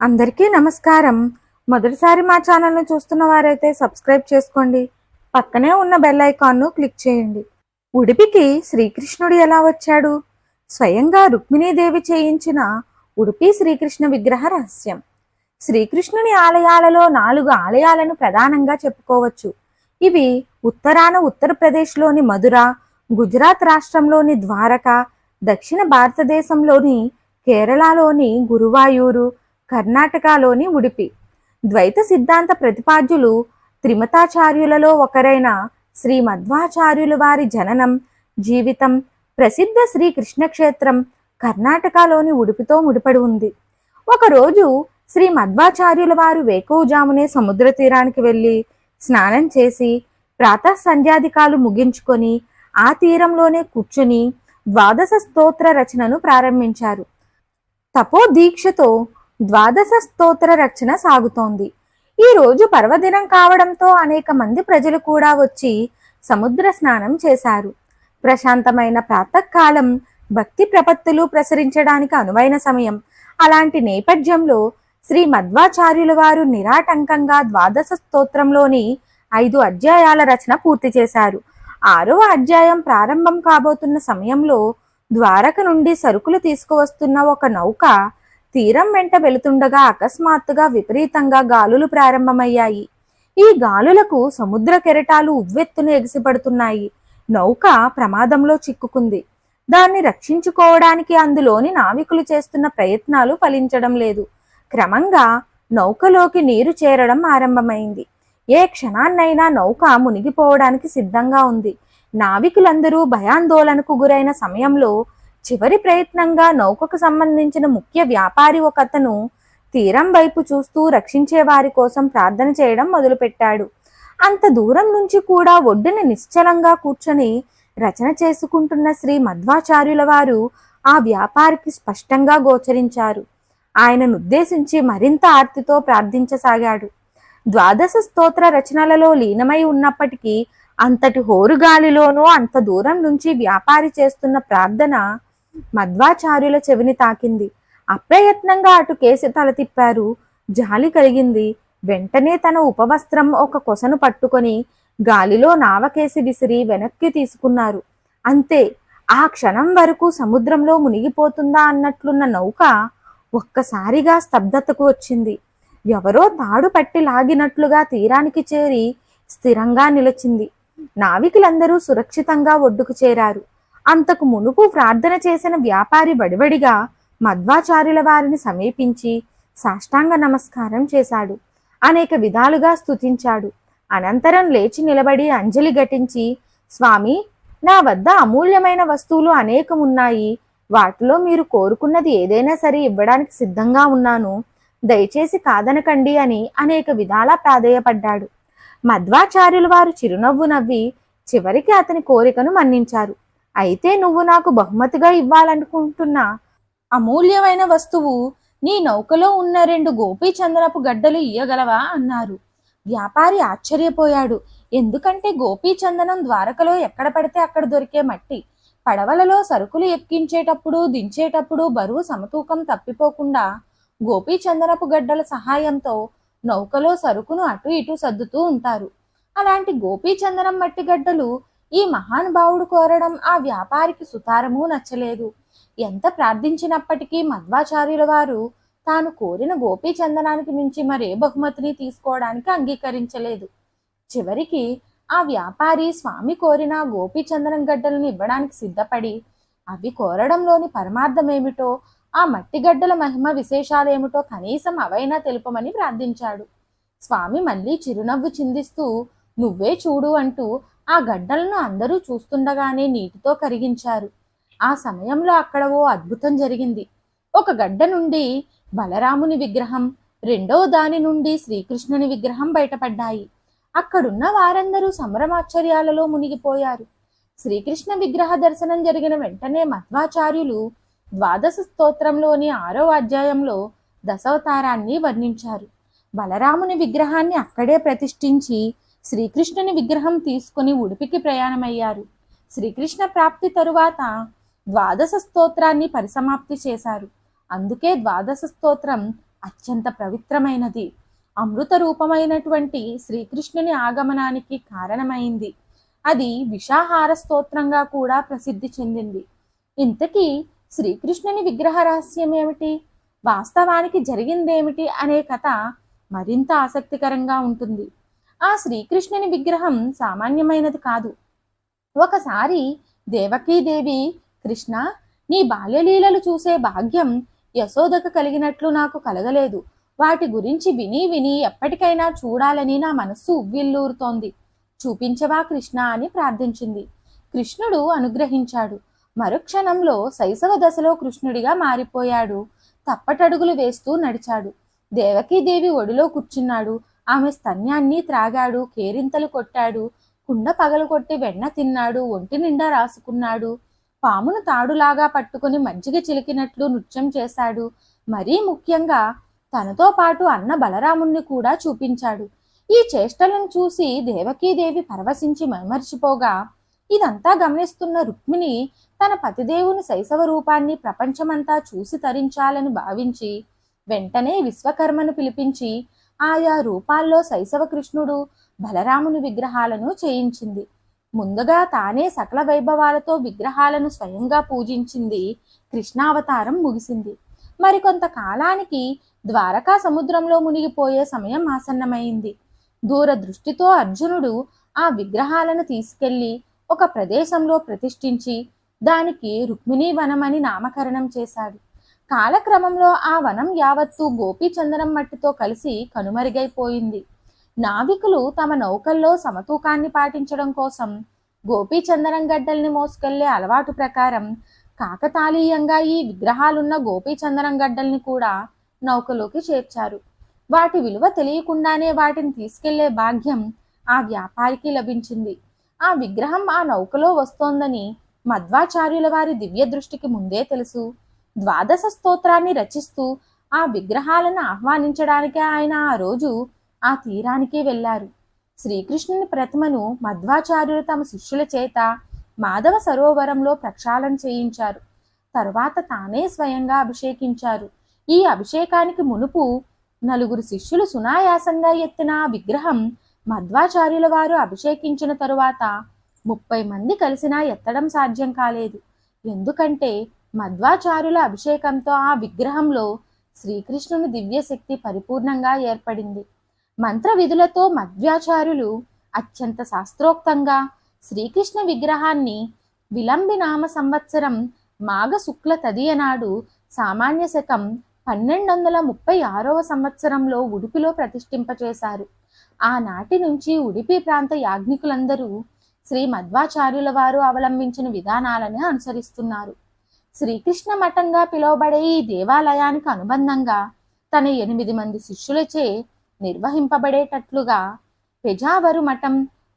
అందరికీ నమస్కారం. మొదటిసారి మా ఛానల్ను చూస్తున్న వారైతే సబ్స్క్రైబ్ చేసుకోండి. పక్కనే ఉన్న బెల్ ఐకాన్ను క్లిక్ చేయండి. ఉడిపికి శ్రీకృష్ణుడు ఎలా వచ్చాడు? స్వయంగా రుక్మిణీదేవి చేయించిన ఉడిపి శ్రీకృష్ణ విగ్రహ రహస్యం. శ్రీకృష్ణుని ఆలయాలలో నాలుగు ఆలయాలను ప్రధానంగా చెప్పుకోవచ్చు. ఇవి ఉత్తరాన ఉత్తరప్రదేశ్లోని మధుర గుజరాత్ రాష్ట్రంలోని ద్వారక దక్షిణ భారతదేశంలోని కేరళలోని గురువాయూరు కర్ణాటకలోని ఉడిపి. ద్వైత సిద్ధాంత ప్రతిపాద్యులు త్రిమతాచార్యులలో ఒకరైన శ్రీ మధ్వాచార్యులు వారి జననం జీవితం ప్రసిద్ధ శ్రీ కృష్ణక్షేత్రం కర్ణాటకలోని ఉడిపితో ముడిపడి ఉంది. ఒకరోజు శ్రీ మధ్వాచార్యుల వారు వేకువజామునే సముద్ర తీరానికి వెళ్ళి స్నానం చేసి ప్రాతః సంధ్యాధికాలు ముగించుకొని ఆ తీరంలోనే కూర్చుని ద్వాదశ స్తోత్ర రచనను ప్రారంభించారు. తపో దీక్షతో ద్వాదశ స్తోత్ర రచన సాగుతోంది. ఈ రోజు పర్వదినం కావడంతో అనేక మంది ప్రజలు కూడా వచ్చి సముద్ర స్నానం చేశారు. ప్రశాంతమైన ప్రాతకాలం భక్తి ప్రపత్తులు ప్రసరించడానికి అనువైన సమయం. అలాంటి నేపథ్యంలో శ్రీ మధ్వాచార్యుల వారు నిరాటంకంగా ద్వాదశ స్తోత్రంలోని ఐదు అధ్యాయాల రచన పూర్తి చేశారు. ఆరవ అధ్యాయం ప్రారంభం కాబోతున్న సమయంలో ద్వారక నుండి సరుకులు తీసుకువస్తున్న ఒక నౌక తీరం వెంట వెళుతుండగా అకస్మాత్తుగా విపరీతంగా గాలులు ప్రారంభమయ్యాయి. ఈ గాలులకు సముద్ర కెరటాలు ఉవ్వెత్తున ఎగిసిపడుతున్నాయి. నౌక ప్రమాదంలో చిక్కుకుంది. దాన్ని రక్షించుకోవడానికి అందులోని నావికులు చేస్తున్న ప్రయత్నాలు ఫలించడం లేదు. క్రమంగా నౌకలోకి నీరు చేరడం ఆరంభమైంది. ఏ క్షణాన్నైనా నౌక మునిగిపోవడానికి సిద్ధంగా ఉంది. నావికులందరూ భయాందోళనకు గురైన సమయంలో చివరి ప్రయత్నంగా నౌకకు సంబంధించిన ముఖ్య వ్యాపారి ఒకతను తీరం వైపు చూస్తూ రక్షించే వారి కోసం ప్రార్థన చేయడం మొదలుపెట్టాడు. అంత దూరం నుంచి కూడా ఒడ్డున నిశ్చలంగా కూర్చొని రచన చేసుకుంటున్న శ్రీ మధ్వాచార్యుల వారు ఆ వ్యాపారికి స్పష్టంగా గోచరించారు. ఆయనను ఉద్దేశించి మరింత ఆర్తితో ప్రార్థించసాగాడు. ద్వాదశ స్తోత్ర రచనలలో లీనమై ఉన్నప్పటికీ అంతటి హోరుగాలిలోనూ అంత దూరం నుంచి వ్యాపారి చేస్తున్న ప్రార్థన మధ్వాచార్యుల చెవిని తాకింది. అప్రయత్నంగా అటు కేసి తల తిప్పారు. జాలి కలిగింది. వెంటనే తన ఉపవస్త్రం ఒక కొసను పట్టుకొని గాలిలో నావకేసి విసిరి వెనక్కి తీసుకున్నారు. అంతే ఆ క్షణం వరకు సముద్రంలో మునిగిపోతుందా అన్నట్లున్న నౌక ఒక్కసారిగా స్తబ్దతకు వచ్చింది. ఎవరో తాడు పట్టి లాగినట్లుగా తీరానికి చేరి స్థిరంగా నిలిచింది. నావికులందరూ సురక్షితంగా ఒడ్డుకు చేరారు. అంతకు మునుపు ప్రార్థన చేసిన వ్యాపారి బడిబడిగా మధ్వాచార్యుల వారిని సమీపించి సాష్టాంగ నమస్కారం చేశాడు. అనేక విధాలుగా స్తుతించాడు. అనంతరం లేచి నిలబడి అంజలి ఘటించి స్వామి నా వద్ద అమూల్యమైన వస్తువులు అనేకం ఉన్నాయి వాటిలో మీరు కోరుకున్నది ఏదైనా సరే ఇవ్వడానికి సిద్ధంగా ఉన్నాను. దయచేసి కాదనకండి అని అనేక విధాలా ప్రాధేయపడ్డాడు. మధ్వాచార్యులు వారు చిరునవ్వు నవ్వి చివరికి అతని కోరికను మన్నించారు. అయితే నువ్వు నాకు బహుమతిగా ఇవ్వాలనుకుంటున్న. అమూల్యమైన వస్తువు నీ నౌకలో ఉన్న రెండు గోపీచంద్రపు గడ్డలు ఇయ్యగలవా? అన్నారు. వ్యాపారి ఆశ్చర్యపోయాడు. ఎందుకంటే గోపీచందనం ద్వారకలో ఎక్కడ పడితే అక్కడ దొరికే మట్టి. పడవలలో సరుకులు ఎక్కించేటప్పుడు దించేటప్పుడు బరువు సమతూకం తప్పిపోకుండా గోపీచందనపు గడ్డల సహాయంతో నౌకలో సరుకును అటు ఇటు సర్దుతూ ఉంటారు. అలాంటి గోపీచందనం మట్టి గడ్డలు ఈ మహానుభావుడు కోరడం ఆ వ్యాపారికి సుతారము నచ్చలేదు. ఎంత ప్రార్థించినప్పటికీ మధ్వాచార్యుల వారు తాను కోరిన గోపీ చందనానికి మించి మరే బహుమతిని తీసుకోవడానికి అంగీకరించలేదు. చివరికి ఆ వ్యాపారి స్వామి కోరిన గోపీ చందనం గడ్డలను ఇవ్వడానికి సిద్ధపడి అవి కోరడంలోని పరమార్థమేమిటో ఆ మట్టి గడ్డల మహిమ విశేషాలేమిటో కనీసం అవైనా తెలుపమని ప్రార్థించాడు. స్వామి మళ్ళీ చిరునవ్వు చిందిస్తూ నువ్వే చూడు అంటూ ఆ గడ్డలను అందరూ చూస్తుండగానే నీటితో కరిగించారు. ఆ సమయంలో అక్కడ ఓ అద్భుతం జరిగింది. ఒక గడ్డ నుండి బలరాముని విగ్రహం రెండవ దాని నుండి శ్రీకృష్ణుని విగ్రహం బయటపడ్డాయి. అక్కడున్న వారందరూ సంభ్రమాశ్చర్యాలలో మునిగిపోయారు. శ్రీకృష్ణ విగ్రహ దర్శనం జరిగిన వెంటనే మధ్వాచార్యులు ద్వాదశ స్తోత్రంలోని ఆరో అధ్యాయంలో దశావతారాన్ని వర్ణించారు. బలరాముని విగ్రహాన్ని అక్కడే ప్రతిష్ఠించి శ్రీకృష్ణుని విగ్రహం తీసుకుని ఉడిపికి ప్రయాణమయ్యారు. శ్రీకృష్ణ ప్రాప్తి తరువాత ద్వాదశ స్తోత్రాన్ని పరిసమాప్తి చేశారు. అందుకే ద్వాదశ స్తోత్రం అత్యంత పవిత్రమైనది. అమృత రూపమైనటువంటి శ్రీకృష్ణుని ఆగమనానికి కారణమైంది. అది విషాహార స్తోత్రంగా కూడా ప్రసిద్ధి చెందింది. ఇంతకీ శ్రీకృష్ణుని విగ్రహ రహస్యం ఏమిటి? వాస్తవానికి జరిగిందేమిటి? అనే కథ మరింత ఆసక్తికరంగా ఉంటుంది. ఆ శ్రీకృష్ణుని విగ్రహం సామాన్యమైనది కాదు. ఒకసారి దేవకీదేవి కృష్ణ నీ బాల్యలీలలు చూసే భాగ్యం యశోదకు కలిగినట్లు నాకు కలగలేదు. వాటి గురించి విని విని ఎప్పటికైనా చూడాలని నా మనస్సు ఉవ్విల్లూరుతోంది చూపించవా కృష్ణ అని ప్రార్థించింది. కృష్ణుడు అనుగ్రహించాడు. మరుక్షణంలో శైశవ దశలో కృష్ణుడిగా మారిపోయాడు. తప్పటడుగులు వేస్తూ నడిచాడు. దేవకీదేవి ఒడిలో కూర్చున్నాడు. ఆమె స్తన్యాన్ని త్రాగాడు కేరింతలు కొట్టాడు కుండ పగలు కొట్టి వెన్న తిన్నాడు ఒంటి నిండా రాసుకున్నాడు. పామును తాడులాగా పట్టుకుని మజ్జిగ చిలికినట్లు నృత్యం చేశాడు. మరీ ముఖ్యంగా తనతో పాటు అన్న బలరాముణ్ణి కూడా చూపించాడు. ఈ చేష్టలను చూసి దేవకీదేవి పరవశించి మైమర్చిపోగా ఇదంతా గమనిస్తున్న రుక్మిణి తన పతిదేవుని శైశవ రూపాన్ని ప్రపంచమంతా చూసి తరించాలని భావించి వెంటనే విశ్వకర్మను పిలిపించి ఆయా రూపాల్లో శైశవ కృష్ణుడు బలరాముని విగ్రహాలను చేయించింది. ముందుగా తానే సకల వైభవాలతో విగ్రహాలను స్వయంగా పూజించింది కృష్ణావతారం ముగిసింది. మరికొంత కాలానికి ద్వారకా సముద్రంలో మునిగిపోయే సమయం ఆసన్నమైంది. దూరదృష్టితో అర్జునుడు ఆ విగ్రహాలను తీసుకెళ్ళి ఒక ప్రదేశంలో ప్రతిష్ఠించి దానికి రుక్మిణీ వనం అని నామకరణం చేశాడు. కాలక్రమంలో ఆ వనం యావత్తు గోపీచందనం మట్టితో కలిసి కనుమరుగైపోయింది. నావికులు తమ నౌకల్లో సమతూకాన్ని పాటించడం కోసం గోపీచందనం గడ్డల్ని మోసుకెళ్ళే అలవాటు ప్రకారం కాకతాళీయంగా ఈ విగ్రహాలున్న గోపీచందనం గడ్డల్ని కూడా నౌకలోకి చేర్చారు. వాటి విలువ తెలియకుండానే వాటిని తీసుకెళ్ళే భాగ్యం ఆ వ్యాపారికి లభించింది. ఆ విగ్రహం ఆ నౌకలో వస్తోందని మధ్వాచార్యుల వారి దివ్య దృష్టికి ముందే తెలుసు. ద్వాదశ స్తోత్రాన్ని రచిస్తూ ఆ విగ్రహాలను ఆహ్వానించడానికి ఆయన ఆ రోజు ఆ తీరానికి వెళ్ళారు. శ్రీకృష్ణుని ప్రతిమను మధ్వాచార్యులు తమ శిష్యుల చేత మాధవ సరోవరంలో ప్రక్షాళన చేయించారు. తరువాత తానే స్వయంగా అభిషేకించారు. ఈ అభిషేకానికి మునుపు నలుగురు శిష్యులు సునాయాసంగా ఎత్తిన ఆ విగ్రహం మధ్వాచార్యుల వారు అభిషేకించిన తరువాత ముప్పై మంది కలిసినా ఎత్తడం సాధ్యం కాలేదు. ఎందుకంటే మధ్వాచారుల అభిషేకంతో ఆ విగ్రహంలో శ్రీకృష్ణుని దివ్యశక్తి పరిపూర్ణంగా ఏర్పడింది. మంత్ర విధులతో మధ్వాచారులు అత్యంత శాస్త్రోక్తంగా శ్రీకృష్ణ విగ్రహాన్ని విలంబి నామ సంవత్సరం మాఘ శుక్ల తదియనాడు సామాన్య శకం పన్నెండు వందల ముప్పై ఆరవ సంవత్సరంలో ఉడిపిలో ప్రతిష్ఠింపచేశారు. ఆనాటి నుంచి ఉడిపి ప్రాంత యాజ్ఞికులందరూ శ్రీ మధ్వాచార్యుల వారు అవలంబించిన విధానాలను అనుసరిస్తున్నారు. శ్రీకృష్ణ మఠంగా పిలువబడే ఈ దేవాలయానికి అనుబంధంగా తన ఎనిమిది మంది శిష్యులచే నిర్వహింపబడేటట్లుగా పెజావరు మఠం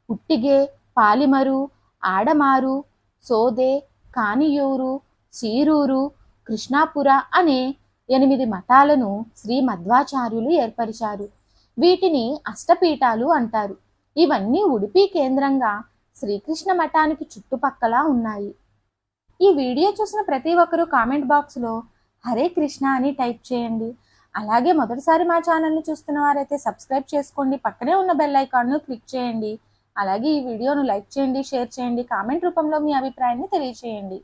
పుట్టిగే పాలిమరు ఆడమారు సోదే కానియూరు చీరూరు కృష్ణాపుర అనే ఎనిమిది మఠాలను శ్రీ మధ్వాచార్యులు ఏర్పరిచారు. వీటిని అష్టపీఠాలు అంటారు. ఇవన్నీ ఉడిపి కేంద్రంగా శ్రీకృష్ణ మఠానికి చుట్టుపక్కల ఉన్నాయి. ఈ వీడియో చూసిన ప్రతి ఒక్కరూ కామెంట్ బాక్స్లో హరే కృష్ణ అని టైప్ చేయండి. అలాగే మొదటిసారి మా ఛానల్ని చూస్తున్న వారైతే సబ్స్క్రైబ్ చేసుకోండి. పక్కనే ఉన్న బెల్ ఐకాన్ను క్లిక్ చేయండి. అలాగే ఈ వీడియోను లైక్ చేయండి షేర్ చేయండి. కామెంట్ రూపంలో మీ అభిప్రాయాన్ని తెలియచేయండి.